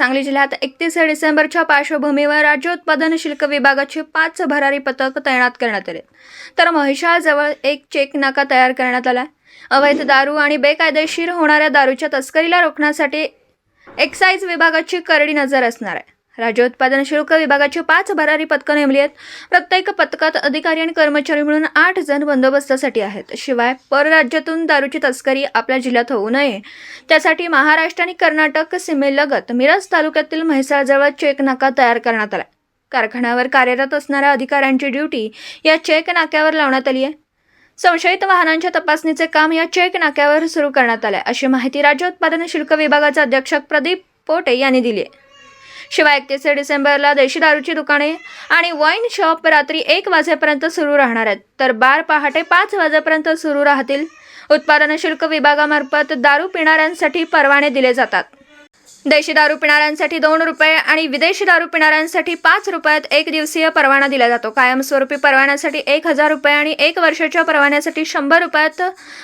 सांगली जिल्ह्यात एकतीस डिसेंबरच्या पार्श्वभूमीवर राज्य उत्पादन शुल्क विभागाची पाच भरारी पथक तैनात करण्यात आले. तर म्हैशाळजवळ एक चेक नाका तयार करण्यात आला. अवैध दारू आणि बेकायदेशीर होणाऱ्या दारूच्या तस्करीला रोखण्यासाठी एक्साईज विभागाची करडी नजर असणार आहे. राज्य उत्पादन शुल्क विभागाची पाच भरारी पथकं नेमली आहेत. प्रत्येक पथकात अधिकारी आणि कर्मचारी मिळून आठ जण बंदोबस्तासाठी आहेत. शिवाय परराज्यातून दारूची तस्करी आपल्या जिल्ह्यात होऊ नये. त्यासाठी महाराष्ट्र आणि कर्नाटक सीमेलगत मिरज तालुक्यातील म्हैसाळजवळ चेक नाका तयार करण्यात आला कारखान्यावर कार्यरत असणाऱ्या अधिकाऱ्यांची ड्युटी या चेक नाक्यावर लावण्यात आली आहे. संशयित वाहनांच्या तपासणीचे काम या चेक नाक्यावर सुरू करण्यात आले अशी माहिती राज्य उत्पादन शुल्क विभागाचे अध्यक्ष प्रदीप पोटे यांनी दिली आहे. शिवाय एकतीस डिसेंबरला देशी दारूची दुकाने आणि वाईन शॉप रात्री एक वाजेपर्यंत सुरू राहणार आहेत. तर बार पहाटे पाच वाजेपर्यंत सुरू राहतील. उत्पादन शुल्क विभागामार्फत दारू पिणाऱ्यांसाठी परवाने दिले जातात. देशी दारू पिणाऱ्यांसाठी दोन रुपये आणि विदेशी दारू पिणाऱ्यांसाठी पाच रुपयात एक दिवसीय परवाना दिला जातो. कायमस्वरूपी परवान्यासाठी एक हजार रुपये आणि एक वर्षाच्या परवान्यासाठी शंभर रुपयात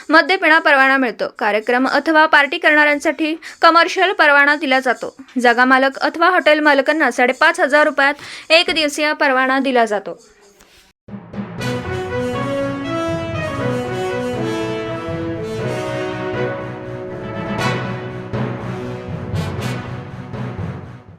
मद्यपिणा परवाना मिळतो. कार्यक्रम अथवा पार्टी करणाऱ्यांसाठी कमर्शियल परवाना दिला जातो. जागा मालक अथवा हॉटेल मालकांना साडेपाच हजार रुपयात एक दिवसीय परवाना दिला जातो.